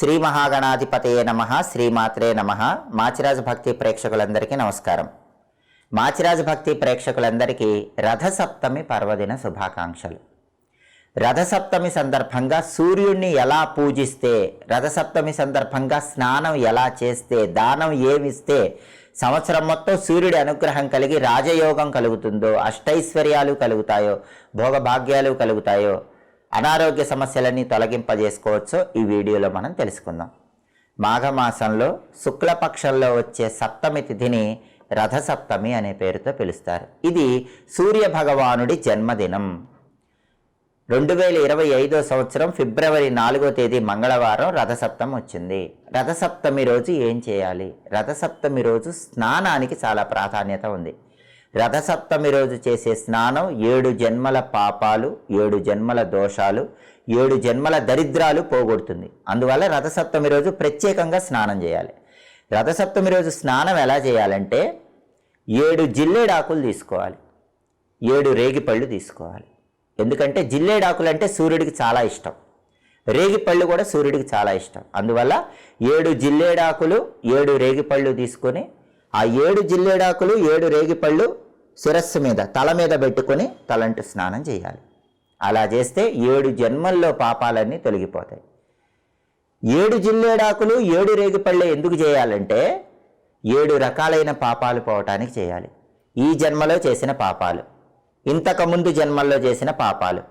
శ్రీ మహాగణాధిపతయే నమ శ్రీమాత్రే నమ. మాచిరాజు భక్తి ప్రేక్షకులందరికీ నమస్కారం. మాచిరాజు భక్తి ప్రేక్షకులందరికీ రథసప్తమి పర్వదిన శుభాకాంక్షలు. రథసప్తమి సందర్భంగా సూర్యుణ్ణి ఎలా పూజిస్తే రథసప్తమి సందర్భంగా స్నానం ఎలా చేస్తే దానం ఏమిస్తే సంవత్సరం మొత్తం సూర్యుడి అనుగ్రహం కలిగి రాజయోగం కలుగుతుందో అష్టైశ్వర్యాలు కలుగుతాయో భోగభాగ్యాలు కలుగుతాయో అనారోగ్య సమస్యలన్నీ తొలగింపజేసుకోవచ్చో. ఈ వీడియోలో మనం తెలుసుకుందాం. మాఘమాసంలో శుక్లపక్షంలో వచ్చే సప్తమి తిథిని రథసప్తమి అనే పేరుతో పిలుస్తారు. ఇది సూర్య భగవానుడి జన్మదినం. రెండు వేల ఇరవై ఐదో సంవత్సరం ఫిబ్రవరి నాలుగో తేదీ మంగళవారం రథసప్తమి వచ్చింది. రథసప్తమి రోజు ఏం చేయాలి? రథసప్తమి రోజు స్నానానికి చాలా ప్రాధాన్యత ఉంది. రథసప్తమి రోజు చేసే స్నానం ఏడు జన్మల పాపాలు ఏడు జన్మల దోషాలు ఏడు జన్మల దరిద్రాలు పోగొడుతుంది. అందువల్ల రథసప్తమి రోజు ప్రత్యేకంగా స్నానం చేయాలి. రథసప్తమి రోజు స్నానం ఎలా చేయాలంటే ఏడు జిల్లేడాకులు తీసుకోవాలి. ఏడు రేగిపళ్ళు తీసుకోవాలి. ఎందుకంటే జిల్లేడాకులు అంటే సూర్యుడికి చాలా ఇష్టం. రేగిపళ్ళు కూడా సూర్యుడికి చాలా ఇష్టం. అందువల్ల ఏడు జిల్లేడాకులు ఏడు రేగిపళ్ళు తీసుకొని ఆ ఏడు జిల్లేడాకులు ఏడు రేగిపళ్ళు శిరస్సు మీద తల మీద పెట్టుకొని తలంటు స్నానం చేయాలి. అలా చేస్తే ఏడు జన్మల్లో పాపాలన్నీ తొలగిపోతాయి. ఏడు జిల్లేడాకులు ఏడు రేగిపళ్ళే ఎందుకు చేయాలంటే ఏడు రకాలైన పాపాలు పోవటానికి చేయాలి. ఈ జన్మలో చేసిన పాపాలు ఇంతకుముందు జన్మల్లో చేసిన పాపాలు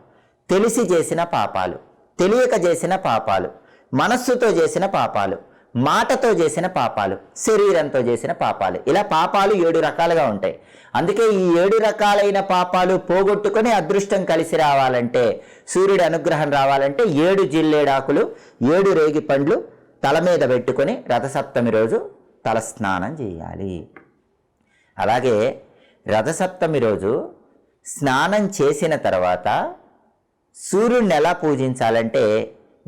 తెలిసి చేసిన పాపాలు తెలియక చేసిన పాపాలు మనస్సుతో చేసిన పాపాలు మాటతో చేసిన పాపాలు శరీరంతో చేసిన పాపాలు. ఇలా పాపాలు ఏడు రకాలుగా ఉంటాయి. అందుకే ఈ ఏడు రకాలైన పాపాలు పోగొట్టుకొని అదృష్టం కలిసి రావాలంటే సూర్యుడి అనుగ్రహం రావాలంటే ఏడు జిల్లేడాకులు ఏడు రేగి పండ్లు తల మీద పెట్టుకొని రథసప్తమి రోజు తల స్నానం చేయాలి. అలాగే రథసప్తమి రోజు స్నానం చేసిన తర్వాత సూర్యుడిని ఎలా పూజించాలంటే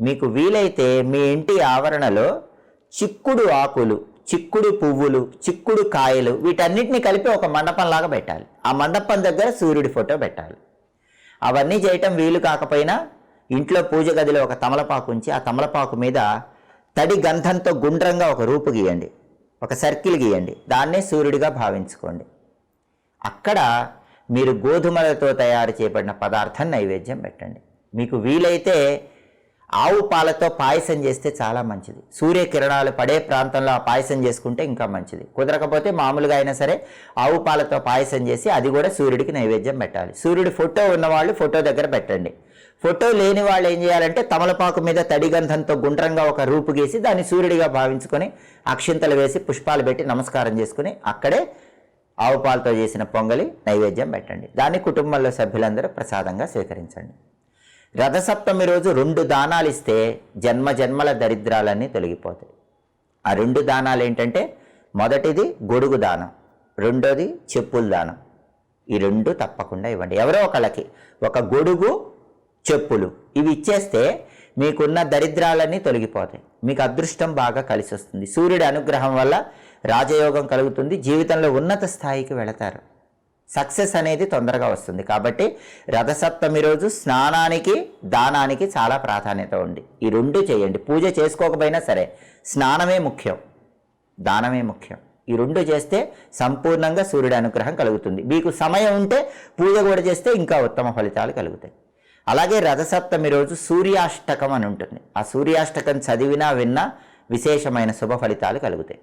మీకు వీలైతే మీ ఇంటి ఆవరణలో చిక్కుడు ఆకులు చిక్కుడు పువ్వులు చిక్కుడు కాయలు వీటన్నిటిని కలిపి ఒక మండపంలాగా పెట్టాలి. ఆ మండపం దగ్గర సూర్యుడి ఫోటో పెట్టాలి. అవన్నీ చేయటం వీలు కాకపోయినా ఇంట్లో పూజ గదిలో ఒక తమలపాకు ఉంచి ఆ తమలపాకు మీద తడి గంధంతో గుండ్రంగా ఒక రూపు గీయండి. ఒక సర్కిల్ గీయండి. దాన్నే సూర్యుడిగా భావించుకోండి. అక్కడ మీరు గోధుమలతో తయారు చేయబడిన పదార్థం నైవేద్యం పెట్టండి. మీకు వీలైతే ఆవు పాలతో పాయసం చేస్తే చాలా మంచిది. సూర్యకిరణాలు పడే ప్రాంతంలో ఆ పాయసం చేసుకుంటే ఇంకా మంచిది. కుదరకపోతే మామూలుగా అయినా సరే ఆవు పాలతో పాయసం చేసి అది కూడా సూర్యుడికి నైవేద్యం పెట్టాలి. సూర్యుడి ఫోటో ఉన్నవాళ్ళు ఫోటో దగ్గర పెట్టండి. ఫోటో లేని వాళ్ళు ఏం చేయాలంటే తమలపాకు మీద తడిగంధంతో గుండ్రంగా ఒక రూపు గీసి దాన్ని సూర్యుడిగా భావించుకొని అక్షింతలు వేసి పుష్పాలు పెట్టి నమస్కారం చేసుకుని అక్కడే ఆవు పాలతో చేసిన పొంగలి నైవేద్యం పెట్టండి. దాన్ని కుటుంబంలో సభ్యులందరూ ప్రసాదంగా స్వీకరించండి. రథసప్తమి రోజు రెండు దానాలు ఇస్తే జన్మ జన్మల దరిద్రాలన్నీ తొలగిపోతాయి. ఆ రెండు దానాలు ఏంటంటే మొదటిది గొడుగు దానం రెండోది చెప్పుల దానం. ఈ రెండు తప్పకుండా ఇవ్వండి. ఎవరో ఒకళ్ళకి ఒక గొడుగు చెప్పులు ఇవి ఇచ్చేస్తే మీకున్న దరిద్రాలన్నీ తొలగిపోతాయి. మీకు అదృష్టం బాగా కలిసి వస్తుంది సూర్యుడి అనుగ్రహం వల్ల రాజయోగం కలుగుతుంది. జీవితంలో ఉన్నత స్థాయికి వెళతారు. సక్సెస్ అనేది తొందరగా వస్తుంది. కాబట్టి రథసప్తమి రోజు స్నానానికి దానానికి చాలా ప్రాధాన్యత ఉంది. ఈ రెండు చేయండి. పూజ చేసుకోకపోయినా సరే స్నానమే ముఖ్యం. దానమే ముఖ్యం. ఈ రెండు చేస్తే సంపూర్ణంగా సూర్యుడి అనుగ్రహం కలుగుతుంది. మీకు సమయం ఉంటే పూజ కూడా చేస్తే ఇంకా ఉత్తమ ఫలితాలు కలుగుతాయి. అలాగే రథసప్తమి రోజు సూర్యాష్టకం అని ఉంటుంది. ఆ సూర్యాష్టకం చదివినా విన్నా విశేషమైన శుభ ఫలితాలు కలుగుతాయి.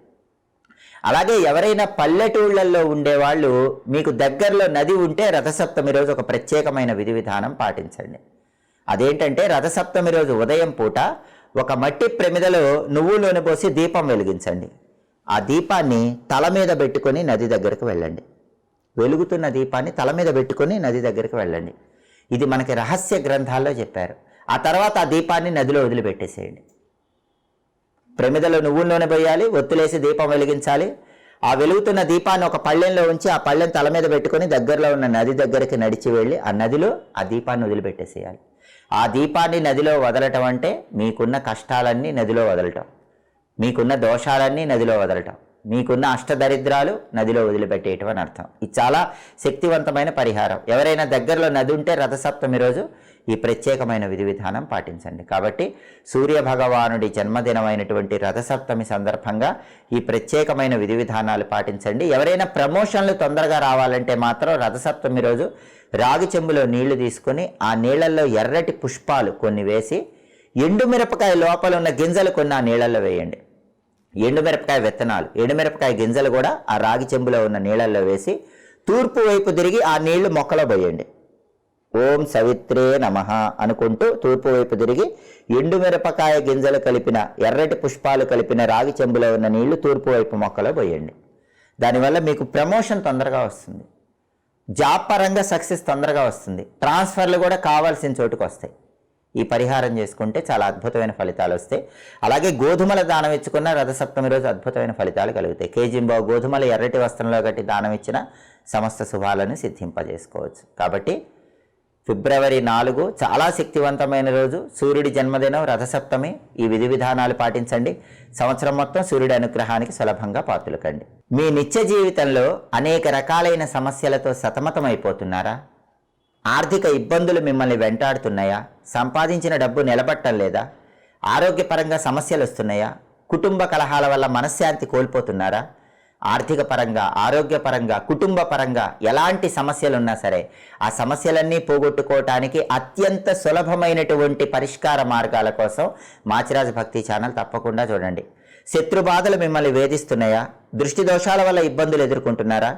అలాగే ఎవరైనా పల్లెటూళ్ళల్లో ఉండేవాళ్ళు మీకు దగ్గరలో నది ఉంటే రథసప్తమి రోజు ఒక ప్రత్యేకమైన విధి విధానం పాటించండి. అదేంటంటే రథసప్తమి రోజు ఉదయం పూట ఒక మట్టి ప్రమిదలో నువ్వులోని పోసి దీపం వెలిగించండి. ఆ దీపాన్ని తల మీద పెట్టుకొని నది దగ్గరకు వెళ్ళండి. వెలుగుతున్న దీపాన్ని తల మీద పెట్టుకొని నది దగ్గరికి వెళ్ళండి. ఇది మనకి రహస్య గ్రంథాల్లో చెప్పారు. ఆ తర్వాత ఆ దీపాన్ని నదిలో వదిలిపెట్టేసేయండి. ప్రమిదలో నువ్వుల నూనె పోయాలి ఒత్తులేసి దీపం వెలిగించాలి. ఆ వెలుగుతున్న దీపాన్ని ఒక పళ్ళెంలో ఉంచి ఆ పళ్ళెం తల మీద పెట్టుకొని దగ్గరలో ఉన్న నది దగ్గరికి నడిచి వెళ్ళి ఆ నదిలో ఆ దీపాన్ని వదిలిపెట్టేసేయాలి. ఆ దీపాన్ని నదిలో వదలటం అంటే మీకున్న కష్టాలన్నీ నదిలో వదలటం. మీకున్న దోషాలన్నీ నదిలో వదలటం. మీకున్న అష్టదరిద్రాలు నదిలో వదిలిపెట్టేయటం అని అర్థం. ఇది చాలా శక్తివంతమైన పరిహారం. ఎవరైనా దగ్గరలో నది ఉంటే రథసప్తమి రోజు ఈ ప్రత్యేకమైన విధి విధానం పాటించండి. కాబట్టి సూర్య భగవానుడి జన్మదినమైనటువంటి రథసప్తమి సందర్భంగా ఈ ప్రత్యేకమైన విధి విధానాలు పాటించండి. ఎవరైనా ప్రమోషన్లు తొందరగా రావాలంటే మాత్రం రథసప్తమి రోజు రాగి చెంబులో నీళ్ళు తీసుకొని ఆ నీళ్ళలో ఎర్రటి పుష్పాలు కొన్ని వేసి ఎండుమిరపకాయ లోపల ఉన్న గింజలు కొన్ని ఆ నీళ్ళల్లో వేయండి. ఎండుమిరపకాయ విత్తనాలు ఎండుమిరపకాయ గింజలు కూడా ఆ రాగి చెంబులో ఉన్న నీళ్ళల్లో వేసి తూర్పు వైపు తిరిగి ఆ నీళ్ళు మొక్కలో పోయండి. ఓం సవిత్రే నమ అనుకుంటూ తూర్పు వైపు తిరిగి ఎండుమిరపకాయ గింజలు కలిపిన ఎర్రటి పుష్పాలు కలిపిన రాగి చెంబులో ఉన్న నీళ్ళు తూర్పు వైపు మొక్కలో పోయండి. దానివల్ల మీకు ప్రమోషన్ తొందరగా వస్తుంది. జాబ్ పరంగా సక్సెస్ తొందరగా వస్తుంది. ట్రాన్స్ఫర్లు కూడా కావాల్సిన చోటుకు వస్తాయి. ఈ పరిహారం చేసుకుంటే చాలా అద్భుతమైన ఫలితాలు వస్తాయి. అలాగే గోధుమల దానం ఇచ్చుకున్న రథసప్తమి రోజు అద్భుతమైన ఫలితాలు కలుగుతాయి. కేజీంబావు గోధుమల ఎర్రటి వస్త్రంలో కట్టి దానం ఇచ్చిన సమస్త శుభాలను సిద్ధింపజేసుకోవచ్చు. కాబట్టి ఫిబ్రవరి నాలుగు చాలా శక్తివంతమైన రోజు. సూర్యుడి జన్మదినం రథసప్తమి. ఈ విధి విధానాలు పాటించండి. సంవత్సరం మొత్తం సూర్యుడి అనుగ్రహానికి సులభంగా పాతులకండి. మీ నిత్య జీవితంలో అనేక రకాలైన సమస్యలతో సతమతమైపోతున్నారా? ఆర్థిక ఇబ్బందులు మిమ్మల్ని వెంటాడుతున్నాయా? సంపాదించిన డబ్బు నిలబట్టం లేదా? ఆరోగ్యపరంగా సమస్యలు వస్తున్నాయా కుటుంబ కలహాల వల్ల మనశ్శాంతి కోల్పోతున్నారా? ఆర్థిక పరంగా ఆరోగ్యపరంగా కుటుంబ పరంగా ఎలాంటి సమస్యలు ఉన్నా సరే ఆ సమస్యలన్నీ పోగొట్టుకోవటానికి అత్యంత సులభమైనటువంటి పరిష్కార మార్గాల కోసం మాచిరాజు భక్తి ఛానల్ తప్పకుండా చూడండి. శత్రు బాధలు మిమ్మల్ని వేధిస్తున్నాయా? దృష్టి దోషాల వల్ల ఇబ్బందులు ఎదుర్కొంటున్నారా?